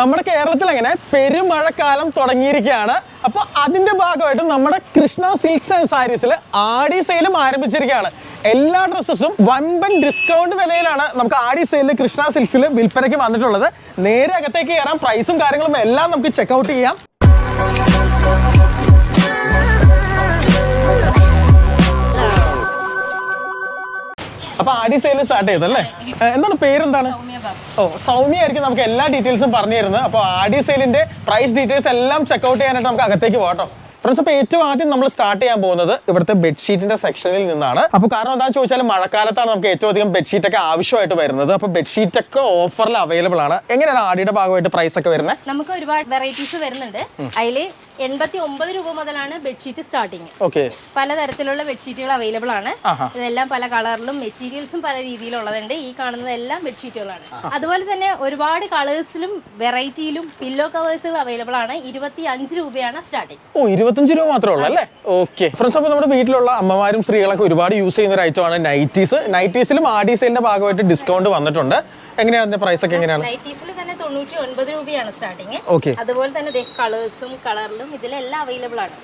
നമ്മുടെ കേരളത്തിൽ അങ്ങനെ പെരുമഴക്കാലം തുടങ്ങിയിരിക്കുകയാണ്. അപ്പോൾ അതിന്റെ ഭാഗമായിട്ട് നമ്മുടെ കൃഷ്ണ സിൽക്സ് ആൻഡ് സാരീസിൽ ആടി സെയിലും ആരംഭിച്ചിരിക്കുകയാണ്. എല്ലാ ഡ്രസ്സസും വമ്പൻ ഡിസ്കൗണ്ട് വിലയിലാണ് നമുക്ക് ആടി സെയിലിൽ കൃഷ്ണ സിൽക്സിൽ വിൽപ്പനയ്ക്ക് വന്നിട്ടുള്ളത്. നേരെ അകത്തേക്ക് കയറാം പ്രൈസും കാര്യങ്ങളും എല്ലാം നമുക്ക് ചെക്കൗട്ട് ചെയ്യാം. അപ്പൊ ആടി സെയിൽ സ്റ്റാർട്ട് ചെയ്തല്ലേ എന്താണ് പേരെന്താണ്? ഓ സൗമ്യ ആയിരിക്കും നമുക്ക് എല്ലാ ഡീറ്റെയിൽസും പറഞ്ഞു തരുന്നത് അപ്പോൾ ആഡി സെയിലിന്റെ പ്രൈസ് ഡീറ്റെയിൽസ് എല്ലാം ചെക്ക്ഔട്ട് ചെയ്യാനായിട്ട് നമുക്ക് അകത്തേക്ക് പോകട്ടോ ഫ്രണ്ട്സ് അപ്പോൾ ഏറ്റവും ആദ്യം നമ്മൾ സ്റ്റാർട്ട് ചെയ്യാൻ പോകുന്നത് ഇവിടുത്തെ ബെഡ്ഷീറ്റിന്റെ സെക്ഷനിൽ നിന്നാണ്. അപ്പോൾ കാരണം എന്താണെന്ന് ചോദിച്ചാൽ മഴക്കാലത്താണ് നമുക്ക് ഏറ്റവും അധികം ബെഡ്ഷീറ്റ് ഒക്കെ ആവശ്യമായിട്ട് വരുന്നത്. അപ്പോൾ ബെഡ്ഷീറ്റ് ഒക്കെ ഓഫറിൽ അവൈലബിൾ ആണ്. എങ്ങനെയാണ് ആടിയുടെ ഭാഗമായിട്ട് പ്രൈസ് ഒക്കെ വരുന്നത്? നമുക്ക് ഒരുപാട് വെറൈറ്റീസ് വരുന്നുണ്ട്. അതിൽ എൺപത്തി ഒമ്പത് രൂപ മുതലാണ് ബെഡ്ഷീറ്റ് സ്റ്റാർട്ടിങ്. ഓക്കെ. പലതരത്തിലുള്ള ബെഡ്ഷീറ്റുകൾ അവൈലബിൾ ആണ്. ഇതെല്ലാം പല കളറിലും മെറ്റീരിയൽസും പല രീതിയിലുള്ളതുണ്ട്. ഈ കാണുന്നതെല്ലാം ബെഡ്ഷീറ്റുകളാണ്. അതുപോലെ തന്നെ ഒരുപാട് കളേഴ്സിലും വെറൈറ്റിയിലും പില്ലോ കവേഴ്സുകൾ അവൈലബിൾ ആണ്. ഇരുപത്തി അഞ്ച് രൂപയാണ് സ്റ്റാർട്ടിങ്. ഓ ഇരുപത്തഞ്ച് രൂപ മാത്രമേ ഉള്ളൂ അല്ലേ? ഓക്കെ. ഫ്രണ്ട്സ് അപ്പോൾ നമ്മുടെ വീട്ടിലുള്ള അമ്മമാരും സ്ത്രീകളൊക്കെ ഒരുപാട് യൂസ് ചെയ്യുന്ന ഒരു ഐറ്റമാണ് നൈറ്റീസ് നൈറ്റീസിലും സെയിലിന്റെ ഭാഗമായിട്ട് ഡിസ്കൗണ്ട് വന്നിട്ടുണ്ട്. എങ്ങനെയാണ് അതിന്റെ പ്രൈസ് ഒക്കെ എങ്ങനെയാണ്? നൈറ്റീസിൽ തന്നെ തൊണ്ണൂറ്റി ഒൻപത് രൂപയാണ് സ്റ്റാർട്ടിങ് അതുപോലെ തന്നെ കളേഴ്സും കളറിലും ഇതിലെല്ലാം അവൈലബിൾ ആണ്.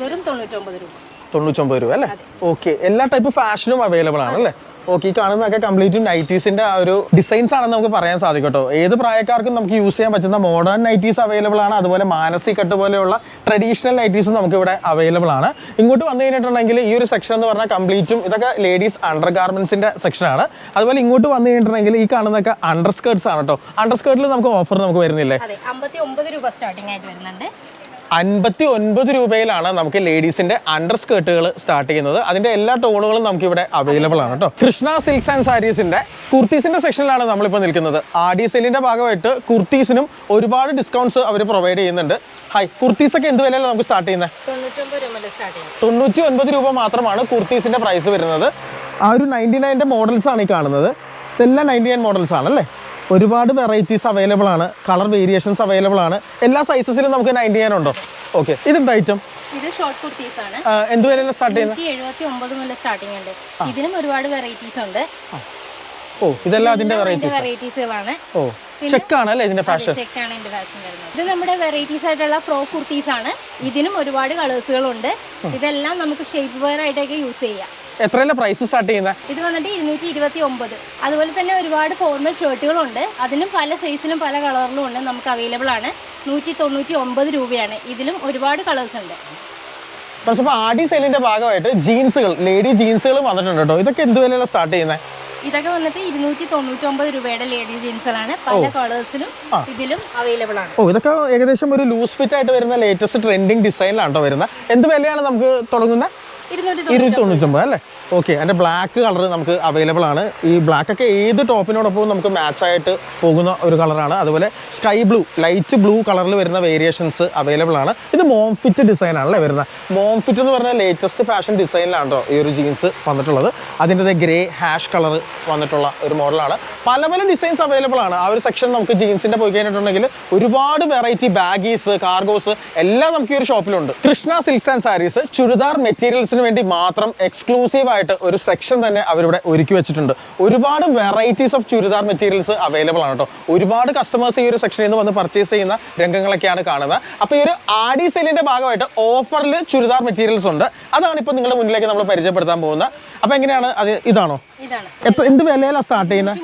വെറും തൊണ്ണൂറ്റൊമ്പത് രൂപ. തൊണ്ണൂറ്റൊമ്പത് രൂപ അല്ലേ? ഓക്കെ എല്ലാ ടൈപ്പ് ഫാഷനും അവൈലബിൾ ആണ് അല്ലേ? ഓക്കെ ഈ കാണുന്നതൊക്കെ കംപ്ലീറ്റ് നൈറ്റീസിന്റെ ഒരു ഡിസൈൻസ് ആണെന്ന് നമുക്ക് പറയാൻ സാധിക്കും കേട്ടോ ഏത് പ്രായക്കാർക്കും നമുക്ക് യൂസ് ചെയ്യാൻ പറ്റുന്ന മോഡേൺ നൈറ്റീസ് അവൈലബിൾ ആണ്. അതുപോലെ മാനസി കട്ട് പോലെയുള്ള ട്രഡീഷണൽ നൈറ്റീസും നമുക്ക് ഇവിടെ അവൈലബിൾ ആണ്. ഇങ്ങോട്ട് വന്നു കഴിഞ്ഞിട്ടുണ്ടെങ്കിൽ ഈ ഒരു സെക്ഷൻ എന്ന് പറഞ്ഞാൽ കംപ്ലീറ്റും ഇതൊക്കെ ലേഡീസ് അണ്ടർ ഗാർമെന്റ്സിന്റെ സെക്ഷൻ ആണ്. അതുപോലെ ഇങ്ങോട്ട് വന്നു കഴിഞ്ഞിട്ടുണ്ടെങ്കിൽ ഈ കാണുന്നതൊക്കെ അണ്ടർ സ്കേർട്സ് ആണ് കേട്ടോ അണ്ടർ സ്കേർട്ടിൽ നമുക്ക് ഓഫർ നമുക്ക് വരുന്നില്ലേ? അമ്പത്തി ഒമ്പത് രൂപ സ്റ്റാർട്ടിംഗ് ആയിട്ട് വരുന്നുണ്ട്. അൻപത്തി ഒൻപത് രൂപയിലാണ് നമുക്ക് ലേഡീസിന്റെ അണ്ടർ സ്കേർട്ടുകൾ സ്റ്റാർട്ട് ചെയ്യുന്നത്. അതിന്റെ എല്ലാ ടോണുകളും നമുക്ക് ഇവിടെ അവൈലബിൾ ആണ് കേട്ടോ. കൃഷ്ണ സിൽക്സ് ആൻഡ് സാരീസിന്റെ കുർത്തീസിന്റെ സെക്ഷനിലാണ് നമ്മളിപ്പോൾ നിൽക്കുന്നത്. ആഡി സെല്ലിന്റെ ഭാഗമായിട്ട് കുർത്തീസിനും ഒരുപാട് ഡിസ്കൗണ്ട്സ് അവർ പ്രൊവൈഡ് ചെയ്യുന്നുണ്ട്. ഹായ് കുർത്തീസ് ഒക്കെ എന്ത് വിലയാണ് നമുക്ക് സ്റ്റാർട്ട് ചെയ്യുന്നത്. തൊണ്ണൂറ്റി ഒൻപത് രൂപ മാത്രമാണ് കുർത്തീസിന്റെ പ്രൈസ് വരുന്നത്. ആ ഒരു നയന്റി നയന്റെ മോഡൽസ് ആണ് ഈ കാണുന്നത്. ഇതെല്ലാം നയന്റി നയൻ മോഡൽസ് ആണ് അല്ലേ ഒരുപാട് വെറൈറ്റീസ് അവൈലബിൾ ആണ്. കളർ വേരിയേഷൻസ് അവൈലബിൾ ആണ്. എല്ലാ സൈസസിലും നമുക്ക് നയന്റി നയൻ ഉണ്ടോ? ഓക്കെ ഇതെന്താ ഐറ്റം ഇത് ഷോർട്ട് കുർത്തീസ് ആണ്. എന്ത് വില സ്റ്റാർട്ട് ചെയ്യുന്നത്? എഴുപത്തി ഒമ്പത് മുതൽ സ്റ്റാർട്ടിംഗ് ഉണ്ട്. ഇതിനും ഒരുപാട് വെറൈറ്റീസ് ഉണ്ട്. ഓ ഇതെല്ലാം അതിന്റെ വെറൈറ്റീസ് വെറൈറ്റീസുകളാണ് ഓ ചെക്കാണ് അല്ലേ ഇതിന്റെ ഫാഷൻ ചെക്കാണ് ഇതിന്റെ ഫാഷൻ വരുന്നത്. ഇത് നമ്മുടെ വെറൈറ്റീസ് ആയിട്ടുള്ള ഫ്രോക്ക് കുർത്തീസ് ആണ്. ഇതിനും ഒരുപാട് കളേഴ്സുകൾ ഉണ്ട് ഇതെല്ലാം നമുക്ക് ഷേപ്പ് വെയർ ആയിട്ടൊക്കെ യൂസ് ചെയ്യാം. എത്രയല്ല പ്രൈസ് സ്റ്റാർട്ട് ചെയ്യുന്നത് ഇത് വന്നിട്ട് ഇരുന്നൂറ്റി ഇരുപത്തി ഒമ്പത് അതുപോലെ തന്നെ ഒരുപാട് ഫോർമൽ ഷർട്ടുകളുണ്ട് അതിനും പല സൈസിലും പല കളറിലും ഉണ്ട്. നമുക്ക് അവൈലബിൾ ആണ്. നൂറ്റി തൊണ്ണൂറ്റി ഒമ്പത് രൂപയാണ്. ഇതിലും ഒരുപാട് കളേഴ്സ് ഉണ്ട്. പക്ഷേ ആഡി സെയിലിന്റെ ഭാഗമായിട്ട് ജീൻസുകൾ ലേഡി ജീൻസുകൾ വന്നിട്ടുണ്ട് കേട്ടോ. ഇതൊക്കെ എന്ത് വിലയിലാണ് സ്റ്റാർട്ട് ചെയ്യുന്നത് ഇതൊക്കെ വന്നിട്ട് ഇരുന്നൂറ്റി തൊണ്ണൂറ്റി ഒമ്പത് രൂപയുടെ ലേഡീസ് ജീൻസുകളാണ് പല കളേഴ്സിലും ഇതിലും അവൈലബിൾ ആണ്. ഓ ഇതൊക്കെ ഏകദേശം ഒരു ലൂസ് ഫിറ്റ് ആയിട്ട് വരുന്ന ലേറ്റസ്റ്റ് ട്രെൻഡിങ് ഡിസൈനിലാണ് കേട്ടോ വരുന്നത്. എന്ത് വിലയാണ് നമുക്ക് തുടങ്ങുന്നത്? ഇരുന്നൂറ്റി തൊണ്ണൂറ്റൊമ്പത്. അല്ലേ? ഓക്കെ അതിന്റെ ബ്ലാക്ക് കളർ നമുക്ക് അവൈലബിൾ ആണ്. ഈ ബ്ലാക്ക് ഒക്കെ ഏത് ടോപ്പിനോടൊപ്പം നമുക്ക് മാച്ചായിട്ട് പോകുന്ന ഒരു കളറാണ് അതുപോലെ സ്കൈ ബ്ലൂ ലൈറ്റ് ബ്ലൂ കളറിൽ വരുന്ന വേരിയേഷൻസ് അവൈലബിൾ ആണ്. ഇത് മോംഫിറ്റ് ഡിസൈൻ ആണല്ലേ വരുന്നത്? മോം ഫിറ്റ് എന്ന് പറഞ്ഞാൽ ലേറ്റസ്റ്റ് ഫാഷൻ ഡിസൈനിലാണ് ഈ ഒരു ജീൻസ് വന്നിട്ടുള്ളത്. അതിന്റെ ഗ്രേ ഹാഷ് കളർ വന്നിട്ടുള്ള ഒരു മോഡലാണ് പല പല ഡിസൈൻസ് അവൈലബിൾ ആണ്. ആ ഒരു സെക്ഷൻ നമുക്ക് ജീൻസിന്റെ പോയി കഴിഞ്ഞിട്ടുണ്ടെങ്കിൽ ഒരുപാട് വെറൈറ്റി ബാഗീസ് കാർഗോസ് എല്ലാം നമുക്ക് ഈ ഒരു ഷോപ്പിലുണ്ട് കൃഷ്ണ സിൽക്സ് ആൻഡ് സാരീസ് ചുരിദാർ മെറ്റീരിയൽസിന് വേണ്ടി മാത്രം എക്സ്ക്ലൂസീവ് ഒരു സെക്ഷൻ തന്നെ അവരിവിടെ ഒരുക്കി വെച്ചിട്ടുണ്ട്. ഒരുപാട് varieties of churidar materials available ആണ് കേട്ടോ. ഒരുപാട് കസ്റ്റമേഴ്സ് ഈ ഒരു സെക്ഷനിൽ നിന്ന് വന്ന് പർച്ചേസ് ചെയ്യുന്ന രംഗങ്ങളൊക്കെയാണ് കാണുന്നത്. അപ്പോൾ ഈ ഒരു ആഡി സെല്ലിന്റെ ഭാഗമായിട്ട് ഓഫറിൽ ചുരിദാർ മെറ്റീരിയൽസ് ഉണ്ട്. അതാണ് ഇപ്പോൾ നിങ്ങളുടെ മുന്നിലേക്ക് നമ്മൾ പരിചയപ്പെടുത്താൻ പോകുന്നത്. അപ്പോൾ എങ്ങനെയാണ്? അത് ഇതാണോ? എന്ത് വിലയിലാണ് സ്റ്റാർട്ട് ചെയ്യുന്നത്?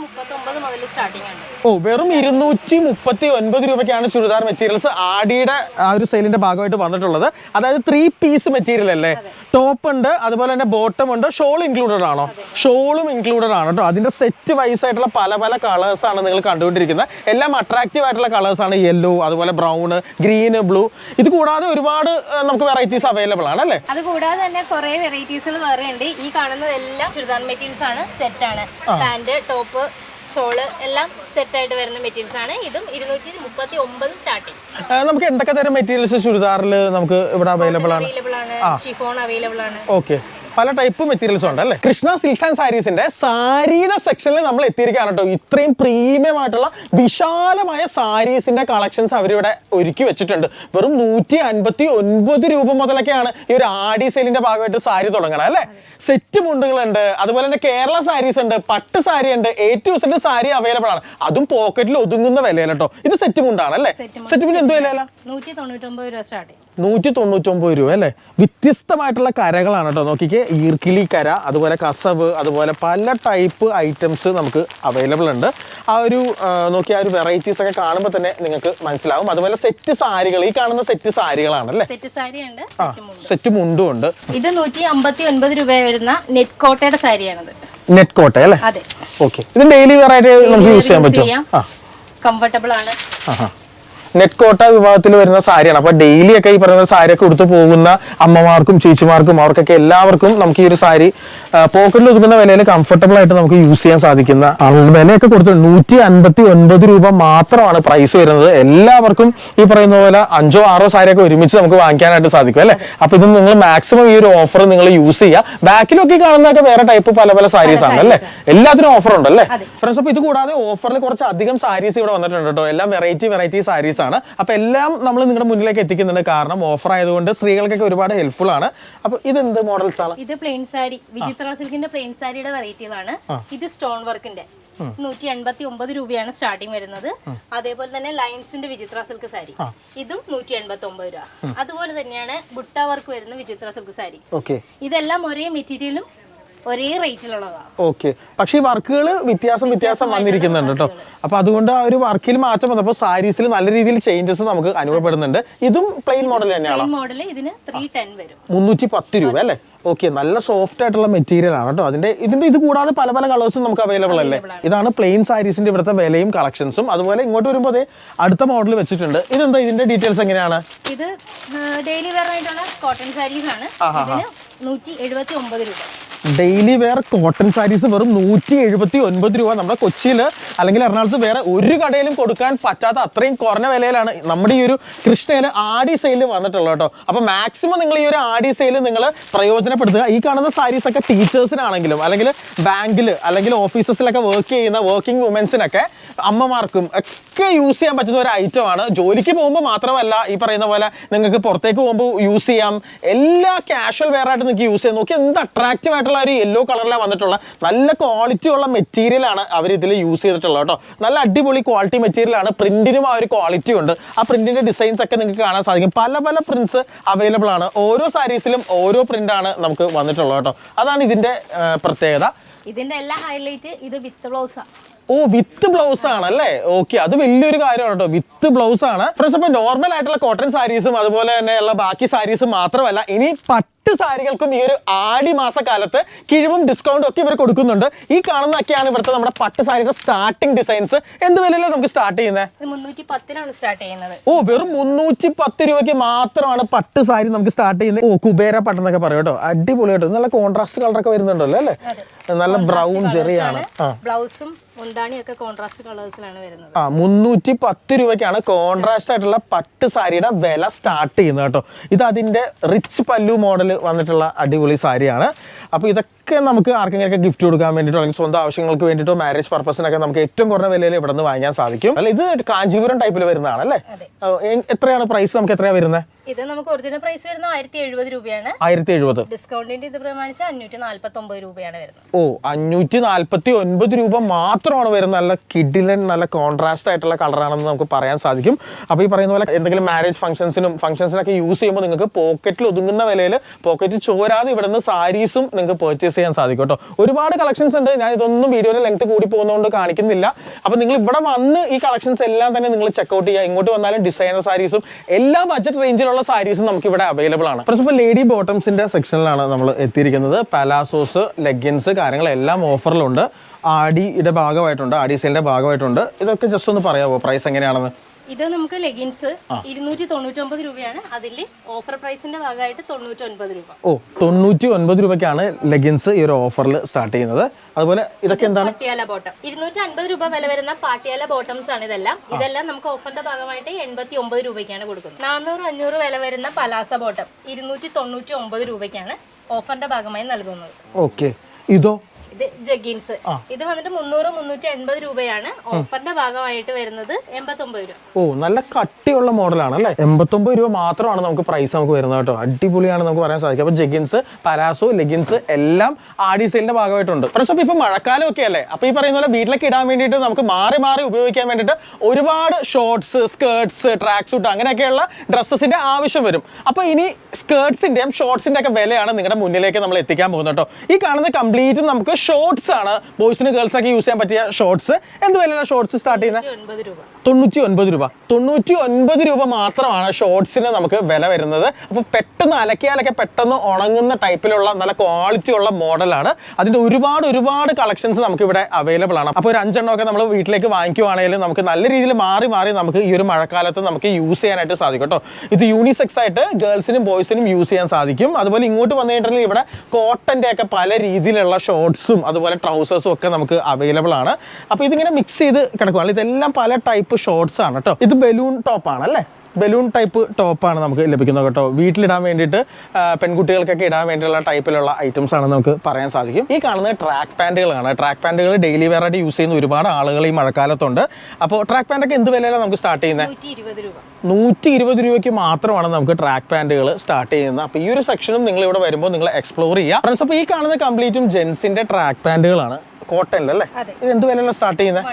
മുതൽ സ്റ്റാർട്ടിംഗ് ഓ വെറും ഇരുന്നൂറ്റി മുപ്പത്തി ഒൻപത് രൂപയ്ക്കാണ് ചുരിദാർ മെറ്റീരിയൽസ് ആടിയുടെ ആ ഒരു സെയിലിന്റെ ഭാഗമായിട്ട് വന്നിട്ടുള്ളത്. അതായത് ത്രീ പീസ് മെറ്റീരിയൽ അല്ലേ? ടോപ്പ് ഉണ്ട് അതുപോലെ തന്നെ ബോട്ടം ഉണ്ട് ഷോൾ ഇൻക്ലൂഡഡ് ആണോ? ഷോളും ഇൻക്ലൂഡഡ് ആണ് കേട്ടോ. അതിന്റെ സെറ്റ് വൈസ് ആയിട്ടുള്ള പല പല കളേഴ്സ് ആണ് നിങ്ങൾ കണ്ടുകൊണ്ടിരിക്കുന്നത്. എല്ലാം അട്രാക്റ്റീവ് ആയിട്ടുള്ള കളേഴ്സ് ആണ്. യെല്ലോ അതുപോലെ ബ്രൗൺ ഗ്രീൻ ബ്ലൂ ഇത് കൂടാതെ ഒരുപാട് നമുക്ക് വെറൈറ്റീസ് അവൈലബിൾ ആണ് അല്ലേ? അത് കൂടാതെ തന്നെ കുറെ വെറൈറ്റീസുകൾ വേറെ ഉണ്ട് ഈ കാണുന്നതെല്ലാം ചുരിദാർ മെറ്റീരിയൽസ് ആണ് സെറ്റ് ആണ്. പാന്റ് ടോപ്പ് ഷോൾ എല്ലാം സെറ്റ് ആയിട്ട് വരുന്ന മെറ്റീരിയൽസ് ആണ്. ഇതും ഇരുന്നൂറ്റി മുപ്പത്തി ഒമ്പത് സ്റ്റാർട്ടിംഗ് നമുക്ക് എന്തൊക്കെ തരം മെറ്റീരിയൽസ് ചുരിദാറിൽ നമുക്ക് ഇവിടെ അവൈലബിൾ ആണ്? അവൈലബിൾ ആണ് ഷിഫോൺ അവൈലബിൾ ആണ്. ഓക്കെ പല ടൈപ്പ് മെറ്റീരിയൽസ് ഉണ്ട് അല്ലേ? കൃഷ്ണ സിൽസ് ആൻഡ് സാരീസിന്റെ സാരിയുടെ സെക്ഷനിൽ നമ്മൾ എത്തിയിരിക്കുകയാണ് കേട്ടോ. ഇത്രയും പ്രീമിയം ആയിട്ടുള്ള വിശാലമായ സാരീസിന്റെ കളക്ഷൻസ് അവരിവിടെ ഒരുക്കി വെച്ചിട്ടുണ്ട്. വെറും നൂറ്റി അൻപത്തി ഒൻപത് രൂപ മുതലൊക്കെയാണ് ഈ ഒരു ആടി സെയിലിന്റെ ഭാഗമായിട്ട് സാരി തുടങ്ങണം അല്ലേ? സെറ്റ് മുണ്ടുകളുണ്ട്. അതുപോലെ തന്നെ കേരള സാരീസ് ഉണ്ട് പട്ട് സാരി ഉണ്ട് A to set sari available ആണ്. അതും പോക്കറ്റിൽ ഒതുങ്ങുന്ന വിലയല്ല കേട്ടോ ഇത് സെറ്റ് മുണ്ടാണ് അല്ലേ? സെറ്റ് മുണ്ട് എന്ത് വിലയല്ല നൂറ്റി തൊണ്ണൂറ്റൊമ്പത് രൂപ സ്റ്റാർട്ട് ചെയ്യും. നൂറ്റി തൊണ്ണൂറ്റൊമ്പത് രൂപ അല്ലേ? വ്യത്യസ്തമായിട്ടുള്ള കരകളാണ് കേട്ടോ നോക്കിക്കേ ഈർക്കിളി കര അതുപോലെ കസവ് അതുപോലെ പല ടൈപ്പ് ഐറ്റംസ് നമുക്ക് അവൈലബിൾ ഉണ്ട്. ആ ഒരു നോക്കി ആ ഒരു വെറൈറ്റീസ് ഒക്കെ കാണുമ്പോൾ തന്നെ നിങ്ങൾക്ക് മനസ്സിലാവും. അതുപോലെ സെറ്റ് സാരികൾ ഈ കാണുന്ന സെറ്റ് സാരികളാണ് അല്ലേ? സെറ്റ് സാരി ഉണ്ട് സെറ്റ് മുണ്ടും. ഉണ്ട്. ഇത് നൂറ്റി അമ്പത്തി ഒൻപത് രൂപ വരുന്ന നെറ്റ് കോട്ടയുടെ സാരിയാണിത്. നെറ്റ് കോട്ട അല്ലേ? ഓക്കെ ഇത് ഡെയിലി വെറൈറ്റി നമുക്ക് യൂസ് ചെയ്യാൻ പറ്റും കംഫർട്ടബിൾ ആണ്. നെറ്റ് കോട്ട വിഭാഗത്തിൽ വരുന്ന സാരിയാണ്. അപ്പൊ ഡെയിലി ഒക്കെ ഈ പറയുന്ന സാരിയൊക്കെ കൊടുത്തു പോകുന്ന അമ്മമാർക്കും ചേച്ചിമാർക്കും അവർക്കൊക്കെ എല്ലാവർക്കും നമുക്ക് ഈ ഒരു സാരി പോക്കറ്റിൽ ഒതുക്കുന്ന വിലയിൽ കംഫർട്ടബിൾ ആയിട്ട് നമുക്ക് യൂസ് ചെയ്യാൻ സാധിക്കുന്ന വിലയൊക്കെ കൊടുത്ത് നൂറ്റി അൻപത്തി ഒൻപത് രൂപ മാത്രമാണ് പ്രൈസ് വരുന്നത്. എല്ലാവർക്കും ഈ പറയുന്ന പോലെ അഞ്ചോ ആറോ സാരിയൊക്കെ ഒരുമിച്ച് നമുക്ക് വാങ്ങിക്കാനായിട്ട് സാധിക്കും അല്ലെ? അപ്പൊ ഇത് നിങ്ങൾ മാക്സിമം ഈ ഒരു ഓഫർ നിങ്ങൾ യൂസ് ചെയ്യുക. ബാക്കിലൊക്കെ കാണുന്നതൊക്കെ വേറെ ടൈപ്പ് പല പല സാരീസ് ആണ് അല്ലേ? എല്ലാത്തിനും ഓഫർ ഉണ്ടല്ലേ. ഫ്രണ്ട്സ് അപ്പൊ ഇത് കൂടാതെ ഓഫറിൽ കുറച്ച് അധികം സാരീസ് ഇവിടെ വന്നിട്ടുണ്ട് കേട്ടോ. എല്ലാം വെറൈറ്റി വെറൈറ്റി സാരീസ് ആണ്. അപ്പോൾ എല്ലാം നമ്മൾ നിങ്ങളുടെ മുന്നിലേക്ക് എത്തിക്കുന്നുണ്ട് കാരണം ഓഫർ ആയതുകൊണ്ട് സ്ത്രീകൾക്കൊക്കെ ഒരുപാട് ഹെൽപ്ഫുൾ ആണ്. അപ്പൊ എന്ത് മോഡൽസ് ആണ് ഇത് പ്ലെയിൻ സാരി വിചിത്ര സിൽക്കിന്റെ പ്ലെയിൻ സാരിയുടെ വെറൈറ്റികളാണ് ഇത് സ്റ്റോൺ വർക്കിന്റെ നൂറ്റി എൺപത്തി ഒമ്പത് രൂപയാണ് സ്റ്റാർട്ടിങ് വരുന്നത്. അതേപോലെ തന്നെ ലൈൻസിന്റെ വിചിത്ര സിൽക്ക് സാരി ഇതും നൂറ്റി എൺപത്തി ഒമ്പത് രൂപ അതുപോലെ തന്നെയാണ് ബുട്ട വർക്ക് വരുന്ന വിചിത്ര സിൽക്ക് സാരി ഓക്കെ. ഇതെല്ലാം ഒരേ മെറ്റീരിയലും ഒരേ റേറ്റിലുള്ളതാണ് ഓക്കെ. പക്ഷേ ഈ വർക്കുകൾ വ്യത്യാസം വ്യത്യാസം വന്നിരിക്കുന്നുണ്ട് കേട്ടോ. അപ്പൊ അതുകൊണ്ട് ആ ഒരു വർക്കിൽ മാറ്റം വന്നപ്പോൾ സാരീസിൽ നല്ല രീതിയിൽ ചേഞ്ചസ് നമുക്ക് അനുഭവപ്പെടുന്നുണ്ട്. ഇതും പ്ലെയിൻ മോഡൽ തന്നെയാണ്? മോഡൽ ഇതിന് ത്രീ ടെൻ വരും. മുന്നൂറ്റി പത്ത് രൂപ അല്ലേ? ഓക്കെ. നല്ല സോഫ്റ്റ് ആയിട്ടുള്ള മെറ്റീരിയൽ ആണ് കേട്ടോ. അതിന്റെ ഇതിന്റെ ഇത് കൂടാതെ പല പല കളേഴ്സും നമുക്ക് അവൈലബിൾ അല്ലേ? ഇതാണ് പ്ലെയിൻ സാരീസിന്റെ ഇവിടുത്തെ വിലയും കളക്ഷൻസും അതുപോലെ ഇങ്ങോട്ട് വരുമ്പോൾ അതേ അടുത്ത മോഡൽ വെച്ചിട്ടുണ്ട്. ഇതെന്താ ഇതിന്റെ ഡീറ്റെയിൽസ് എങ്ങനെയാണ്? ഇത് ഡെയിലി വെയർ ആയിട്ടുള്ള കോട്ടൺ സാരീസ് ആണ്. നൂറ്റി എഴുപത്തി ഒമ്പത് രൂപ. ഡെയിലി വെയർ കോട്ടൺ സാരീസ് വെറും നൂറ്റി എഴുപത്തി ഒൻപത് രൂപ നമ്മുടെ കൊച്ചിയിൽ അല്ലെങ്കിൽ എറണാകുളത്ത് വേറെ ഒരു കടയിലും കൊടുക്കാൻ പറ്റാത്ത അത്രയും കുറഞ്ഞ വിലയിലാണ് നമ്മുടെ ഈ ഒരു കൃഷ്ണയിൽ ആടി സെയിൽ വന്നിട്ടുള്ളത് കേട്ടോ. അപ്പോൾ മാക്സിമം നിങ്ങൾ ഈ ഒരു ആടി സെയിൽ നിങ്ങൾ പ്രയോജനപ്പെടുത്തുക. ഈ കാണുന്ന സാരീസ് ഒക്കെ ടീച്ചേഴ്സിനാണെങ്കിലും അല്ലെങ്കിൽ ബാങ്കിൽ അല്ലെങ്കിൽ ഓഫീസസിലൊക്കെ വർക്ക് ചെയ്യുന്ന വർക്കിംഗ് വുമൻസിനൊക്കെ അമ്മമാർക്കും ഒക്കെ യൂസ് ചെയ്യാൻ പറ്റുന്ന ഒരു ഐറ്റമാണ് ജോലിക്ക് പോകുമ്പോൾ മാത്രമല്ല ഈ പറയുന്ന പോലെ നിങ്ങൾക്ക് പുറത്തേക്ക് പോകുമ്പോൾ യൂസ് ചെയ്യാം. എല്ലാ കാഷ്വൽ വെയർ ആയിട്ട് നിങ്ങൾക്ക് യൂസ് ചെയ്യാം. നോക്കി എന്ത് അട്രാക്റ്റീവ് ആയിട്ടുള്ള ഒരു യെല്ലോ കളറിലാണ് വന്നിട്ടുള്ള നല്ല ക്വാളിറ്റി ഉള്ള മെറ്റീരിയൽ ആണ് അവർ ഇതിൽ യൂസ് ചെയ്തിട്ടുള്ളത് കേട്ടോ. നല്ല അടിപൊളി ക്വാളിറ്റി മെറ്റീരിയൽ ആണ്. പ്രിന്റിനും ആ ഒരു ക്വാളിറ്റി ഉണ്ട്. ആ പ്രിന്റിന്റെ ഡിസൈൻസ് ഒക്കെ നിങ്ങൾക്ക് കാണാൻ സാധിക്കും. പല പല പ്രിന്റ്സ് അവൈലബിൾ ആണ്. ഓരോ സാരീസിലും ഓരോ പ്രിന്റ് ആണ് നമുക്ക് വന്നിട്ടുള്ളത് കേട്ടോ. അതാണ് ഇതിന്റെ പ്രത്യേകത. ഇതിന്റെ എല്ലാ ഹൈലൈറ്റ് ഇത് വിത്ത് ബ്ലൗസാ ഓ വിത്ത് ബ്ലൗസ് ആണ് അല്ലേ? ഓക്കെ അത് വലിയൊരു കാര്യമാണ് കേട്ടോ. വിത്ത് ബ്ലൗസ് ആണ്. ഫ്രണ്ട്സ് അപ്പൊ നോർമൽ ആയിട്ടുള്ള കോട്ടൺ സാരീസും അതുപോലെ തന്നെ ഉള്ള ബാക്കി സാരീസും മാത്രമല്ല ഇനി പട്ട് സാരികൾക്കും ഈ ഒരു ആടി മാസക്കാലത്ത് കിഴിവും ഡിസ്കൗണ്ടും ഒക്കെ ഇവർ കൊടുക്കുന്നുണ്ട്. ഈ കാണുന്നൊക്കെയാണ് ഇവിടുത്തെ നമ്മുടെ പട്ട് സാരിയുടെ സ്റ്റാർട്ടിംഗ് ഡിസൈൻസ് എന്ത് വിലയിലാണ് നമുക്ക് സ്റ്റാർട്ട് ചെയ്യുന്നത്. ഓ വെറും മുന്നൂറ്റി പത്ത് രൂപയ്ക്ക് മാത്രമാണ് പട്ട് സാരി നമുക്ക് സ്റ്റാർട്ട് ചെയ്യുന്നത്. ഓ കുബേര പട്ട് എന്നൊക്കെ പറയും കേട്ടോ. അടിപൊളി കേട്ടോ നല്ല കോൺട്രാസ്റ്റ് കളറൊക്കെ വരുന്നുണ്ടല്ലോ അല്ലേ? നല്ല ബ്രൗൺ ചെറിയാണ്. ബ്ലൗസും കോൺട്രാസ്റ്റ് കളേഴ്സിലാണ് വരുന്നത്. ആ മുന്നൂറ്റി പത്ത് രൂപയ്ക്കാണ് കോൺട്രാസ്റ്റ് ആയിട്ടുള്ള പട്ട് സാരിയുടെ വില സ്റ്റാർട്ട് ചെയ്യുന്നത് കേട്ടോ. ഇത് അതിന്റെ റിച്ച് പല്ലു മോഡൽ വന്നിട്ടുള്ള അടിപൊളി സാരിയാണ്. അപ്പോൾ ഇതൊക്കെ നമുക്ക് ആർക്കെങ്കിലൊക്കെ ഗിഫ്റ്റ് കൊടുക്കാൻ വേണ്ടിയിട്ടോ അല്ലെങ്കിൽ സ്വന്തം ആവശ്യങ്ങൾക്ക് വേണ്ടിയിട്ടോ മാരേജ് പർപ്പസിനൊക്കെ നമുക്ക് ഏറ്റവും കുറഞ്ഞ വിലയിൽ ഇവിടെ നിന്ന് വാങ്ങാൻ സാധിക്കും. അല്ല ഇത് കാഞ്ചീപുരം ടൈപ്പിൽ വരുന്നതാണ് അല്ലേ? എത്രയാണ് പ്രൈസ് നമുക്ക് എത്രയാണ് വരുന്നത് ഇത് നമുക്ക് ഒറിജിനൽ പ്രൈസ് വരുന്ന ആയിരത്തി എഴുപത് രൂപയാണ്. ആയിരത്തി എഴുപത് ഡിസ്കൗണ്ടിന്റെ ഇത് പ്രമാണിച്ച് അഞ്ഞൂറ്റി നാല്പത്തി ഒമ്പത് രൂപയാണ് വരുന്നത്. ഓ അഞ്ഞൂറ്റി നാല്പത്തി ഒൻപത് രൂപ മാത്രമാണ് വരുന്നത്. നല്ല കിഡിലൻ നല്ല കോൺട്രാസ്റ്റ് ആയിട്ടുള്ള കളറാണെന്ന് നമുക്ക് പറയാൻ സാധിക്കും. അപ്പോൾ ഈ പറയുന്ന പോലെ എന്തെങ്കിലും മാരേജ് ഫംഗ്ഷൻസിനും ഫംഗ്ഷൻസിനൊക്കെ യൂസ് ചെയ്യുമ്പോൾ നിങ്ങൾക്ക് പോക്കറ്റിൽ ഒതുങ്ങുന്ന വിലയിൽ പോക്കറ്റിൽ ചോരാതെ ഇവിടുന്ന് സാരീസും നിങ്ങൾക്ക് പർച്ചേസ് ചെയ്യാൻ സാധിക്കും കേട്ടോ. ഒരുപാട് കളക്ഷൻസ് ഉണ്ട്. ഞാൻ ഇതൊന്നും വീഡിയോയുടെ ലെങ്ത് കൂടി പോകുന്നതുകൊണ്ട് കാണിക്കുന്നില്ല. അപ്പോൾ നിങ്ങൾ ഇവിടെ വന്ന് ഈ കളക്ഷൻസ് എല്ലാം തന്നെ നിങ്ങൾ ചെക്കൗട്ട് ചെയ്യുക. ഇങ്ങോട്ട് വന്നാലും ഡിസൈനർ സാരീസും എല്ലാ ബഡ്ജറ്റ് റേഞ്ചിലുള്ള സാരീസും നമുക്ക് ഇവിടെ അവൈലബിൾ ആണ്. പ്രശ്നം ലേഡി ബോട്ടംസിന്റെ സെക്ഷനിലാണ് നമ്മൾ എത്തിയിരിക്കുന്നത്. പലാസോസ് ലെഗിൻസ് കാര്യങ്ങളെല്ലാം ഓഫറിലുണ്ട് ആഡിയുടെ ഭാഗമായിട്ടുണ്ട് ആഡി സെയിലിന്റെ ഭാഗമായിട്ടുണ്ട്. ഇതൊക്കെ ജസ്റ്റ് ഒന്ന് പറയാമോ പ്രൈസ് എങ്ങനെയാണെന്ന്? ഇത് നമുക്ക് ലെഗിൻസ് ഇരുന്നൂറ്റി തൊണ്ണൂറ്റി രൂപയാണ്. അതിൽ ഓഫർ പ്രൈസിന്റെ ഭാഗമായിട്ട് തൊണ്ണൂറ്റി രൂപ. ഓ തൊണ്ണൂറ്റി ഒൻപത് രൂപയ്ക്കാണ് ലെഗിൻസ് ഈ ഒരു ഓഫറിൽ സ്റ്റാർട്ട് ചെയ്യുന്നത്. അതുപോലെ ഇതൊക്കെ എന്താണ്? പാട്ടിയാല ബോട്ടം ഇരുന്നൂറ്റി അൻപത് രൂപ വില വരുന്ന പാട്ടിയാല ബോട്ടംസ് ആണ് ഇതെല്ലാം. ഇതെല്ലാം നമുക്ക് ഓഫറിന്റെ ഭാഗമായിട്ട് എൺപത്തി ഒമ്പത് രൂപയ്ക്കാണ് കൊടുക്കുന്നത്. നാനൂറ് അഞ്ഞൂറ് വില വരുന്ന പലാസ ബോട്ടം ഇരുന്നൂറ്റി തൊണ്ണൂറ്റി ഒമ്പത് രൂപയ്ക്കാണ് ഓഫറിന്റെ ഭാഗമായി നൽകുന്നത്. ഓക്കെ. ഇതോ? ഇത് ജഗീൻസ്. ഇത് വന്നിട്ട് മുന്നൂറ് മുന്നൂറ്റി എൺപത് രൂപയാണ് ഓഫറിന്റെ ഭാഗമായിട്ട് വരുന്നത് എൺപത്തി ഒമ്പത് രൂപ. ഓ നല്ല കട്ടിയുള്ള മോഡലാണ് അല്ലേ? എൺപത്തൊമ്പത് രൂപ മാത്രമാണ് നമുക്ക് പ്രൈസ് നമുക്ക് വരുന്നത് കേട്ടോ. അടിപൊളിയാണ് നമുക്ക് പറയാൻ സാധിക്കും അപ്പൊ ജഗിൻസ് പരാസോ ലെഗിൻസ് എല്ലാം ആഡി സെയിലിന്റെ ഭാഗമായിട്ടുണ്ട്. ഫ്രണ്ട്സ് അപ്പോൾ ഇപ്പൊ മഴക്കാലം ഒക്കെ അല്ലേ? അപ്പൊ ഈ പറയുന്ന പോലെ വീട്ടിലേക്ക് ഇടാൻ വേണ്ടിയിട്ട് നമുക്ക് മാറി മാറി ഉപയോഗിക്കാൻ വേണ്ടിട്ട് ഒരുപാട് ഷോർട്സ് സ്കേർട്സ് ട്രാക്ക് സൂട്ട് അങ്ങനെയൊക്കെയുള്ള ഡ്രസ്സസിന്റെ ആവശ്യം വരും. അപ്പൊ ഇനി സ്കേർട്സിന്റെയും ഷോർട്സിന്റെ ഒക്കെ വിലയാണ് നിങ്ങളുടെ മുന്നിലേക്ക് നമ്മൾ എത്തിക്കാൻ പോകുന്നത് കേട്ടോ. ഈ കാണുന്ന കംപ്ലീറ്റ് നമുക്ക് ഷോർട്സ് ആണ്. ബോയ്സിന് ഗേൾസ് ഒക്കെ യൂസ് ചെയ്യാൻ പറ്റിയ ഷോർട്സ് എന്ത് വിലയാണ് ഷോർട്സ് സ്റ്റാർട്ട് ചെയ്യുന്നത്? തൊണ്ണൂറ്റി ഒൻപത് രൂപ. തൊണ്ണൂറ്റി ഒൻപത് രൂപ മാത്രമാണ് ഷോർട്സിന് നമുക്ക് വില വരുന്നത്. അപ്പോൾ പെട്ടെന്ന് അലക്കിയാലൊക്കെ പെട്ടെന്ന് ഉണങ്ങുന്ന ടൈപ്പിലുള്ള നല്ല ക്വാളിറ്റി ഉള്ള മോഡലാണ് അതിന്റെ ഒരുപാട് ഒരുപാട് കളക്ഷൻസ് നമുക്ക് ഇവിടെ അവൈലബിൾ ആണ്. അപ്പോൾ ഒരു അഞ്ചെണ്ണമൊക്കെ നമ്മൾ വീട്ടിലേക്ക് വാങ്ങിക്കുവാണെങ്കിൽ നമുക്ക് നല്ല രീതിയിൽ മാറി മാറി നമുക്ക് ഈ ഒരു മഴക്കാലത്ത് നമുക്ക് യൂസ് ചെയ്യാനായിട്ട് സാധിക്കും കേട്ടോ. ഇത് യൂണിസെക്സ് ആയിട്ട് ഗേൾസിനും ബോയ്സിനും യൂസ് ചെയ്യാൻ സാധിക്കും. അതുപോലെ ഇങ്ങോട്ട് വന്നു കഴിഞ്ഞിട്ടുണ്ടെങ്കിൽ ഇവിടെ കോട്ടന്റെ ഒക്കെ പല രീതിയിലുള്ള ഷോർട്സും അതുപോലെ ട്രൗസേഴ്സും ഒക്കെ നമുക്ക് അവൈലബിൾ ആണ്. അപ്പോൾ ഇതിങ്ങനെ മിക്സ് ചെയ്ത് കിടക്കുകയാണ് ഇതെല്ലാം പല ടൈപ്പ് ഷോർട്സ് ആണ് കേട്ടോ ഇത് ബലൂൺ ടോപ്പാണ് അല്ലേ ബലൂൺ ടൈപ്പ് ടോപ്പാണ് നമുക്ക് ലഭിക്കുന്നത് കേട്ടോ. വീട്ടിലിടാൻ വേണ്ടിയിട്ട് പെൺകുട്ടികൾക്കൊക്കെ ഇടാൻ വേണ്ടിയുള്ള ടൈപ്പിലുള്ള ഐറ്റംസ് ആണ് നമുക്ക് പറയാൻ സാധിക്കും. ഈ കാണുന്നത് ട്രാക്ക് പാന്റുകളാണ് ട്രാക്ക് പാന്റുകൾ ഡെയിലി വെയർ ആയിട്ട് യൂസ് ചെയ്യുന്ന ഒരുപാട് ആളുകൾ ഈ മഴക്കാലത്തുണ്ട്. അപ്പോൾ ട്രാക്ക് പാന്റൊക്കെ എന്ത് വിലയിലാണ് നമുക്ക് സ്റ്റാർട്ട് ചെയ്യുന്നത് നൂറ്റി ഇരുപത് രൂപയ്ക്ക് മാത്രമാണ് നമുക്ക് ട്രാക്ക് പാന്റുകൾ സ്റ്റാർട്ട് ചെയ്യുന്നത്. അപ്പോൾ ഈ ഒരു സെക്ഷനും നിങ്ങൾ ഇവിടെ വരുമ്പോൾ നിങ്ങൾ എക്സ്പ്ലോർ ചെയ്യുക. ഫ്രണ്ട്സ് അപ്പോൾ ഈ കാണുന്ന കംപ്ലീറ്റും ജെൻസിന്റെ ട്രാക്ക് പാന്റുകളാണ് കോട്ടൺ അല്ലേ? ഇത് എന്ത് വിലയിലാണ് സ്റ്റാർട്ട് ചെയ്യുന്നത്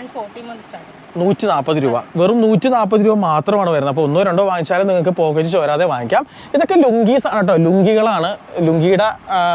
നൂറ്റി നാൽപ്പത് രൂപ. വെറും നൂറ്റി നാൽപ്പത് രൂപ മാത്രമാണ് വരുന്നത്. അപ്പോൾ ഒന്നോ രണ്ടോ വാങ്ങിച്ചാലും നിങ്ങൾക്ക് പോക്കറ്റ് ചോരാതെ വാങ്ങിക്കാം. ഇതൊക്കെ ലുങ്കീസ് ആണ് കേട്ടോ ലുങ്കികളാണ്. ലുങ്കിയുടെ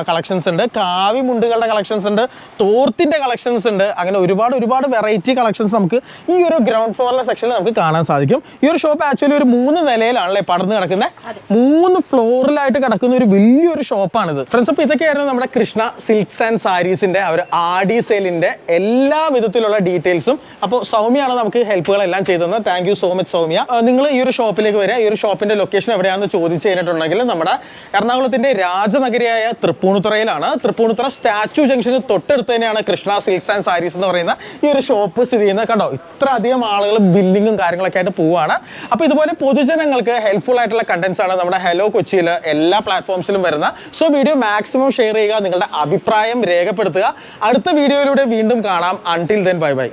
കളക്ഷൻസ് ഉണ്ട്. കാവി മുണ്ടുകളുടെ കളക്ഷൻസ് ഉണ്ട്. തോർത്തിന്റെ കളക്ഷൻസ് ഉണ്ട്. അങ്ങനെ ഒരുപാട് ഒരുപാട് വെറൈറ്റി കളക്ഷൻസ് നമുക്ക് ഈ ഒരു ഗ്രൗണ്ട് ഫ്ലോറിലെ സെക്ഷനിൽ നമുക്ക് കാണാൻ സാധിക്കും. ഈ ഒരു ഷോപ്പ് ആക്ച്വലി ഒരു മൂന്ന് നിലയിലാണല്ലേ പടർന്ന് കിടക്കുന്നത് മൂന്ന് ഫ്ലോറിലായിട്ട് കിടക്കുന്ന ഒരു വലിയൊരു ഷോപ്പാണിത് ഫ്രണ്ട്സ് അപ്പോൾ ഇതൊക്കെയായിരുന്നു നമ്മുടെ കൃഷ്ണ സിൽക്സ് ആൻഡ് സാരീസിന്റെ ആ ഒരു ആഡി സെയിലിന്റെ എല്ലാ വിധത്തിലുള്ള ഡീറ്റെയിൽസും അപ്പോൾ സൗമ്യയാണ് നമുക്ക് ഹെൽപ്പുകളെല്ലാം തന്നെ thank you so much Soumya. നിങ്ങൾ ഈ ഒരു ഷോപ്പിലേക്ക് വരിക. ഈ ഒരു ഷോപ്പിന്റെ ലൊക്കേഷൻ എവിടെയാണെന്ന് ചോദിച്ചു കഴിഞ്ഞിട്ടുണ്ടെങ്കിൽ നമ്മുടെ എറണാകുളത്തിന്റെ രാജനഗരിയായ തൃപ്പൂണിത്തുറയിലാണ്. തൃപ്പൂണിത്തുറ സ്റ്റാച്യു ജംഗ്ഷന് തൊട്ടടുത്ത് തന്നെയാണ് കൃഷ്ണ സിൽക്സ് ആൻഡ് സാരീസ് എന്ന് പറയുന്ന ഈ ഒരു ഷോപ്പ് സ്ഥിതി ചെയ്യുന്നത്. കണ്ടോ? ഇത്ര അധികം ആളുകൾ ബില്ലിങ്ങും കാര്യങ്ങളൊക്കെ ആയിട്ട് പോവാണ്. അപ്പോൾ ഇതുപോലെ പൊതുജനങ്ങൾക്ക് ഹെൽപ്ഫുൾ ആയിട്ടുള്ള കണ്ടന്റ്സ് ആണ് നമ്മുടെ ഹലോ കൊച്ചിയിൽ എല്ലാ പ്ലാറ്റ്ഫോംസിലും വരുന്ന. സോ വീഡിയോ മാക്സിമം ഷെയർ ചെയ്യുക നിങ്ങളുടെ അഭിപ്രായം രേഖപ്പെടുത്തുക. അടുത്ത വീഡിയോയിലൂടെ വീണ്ടും കാണാം. Until then bye bye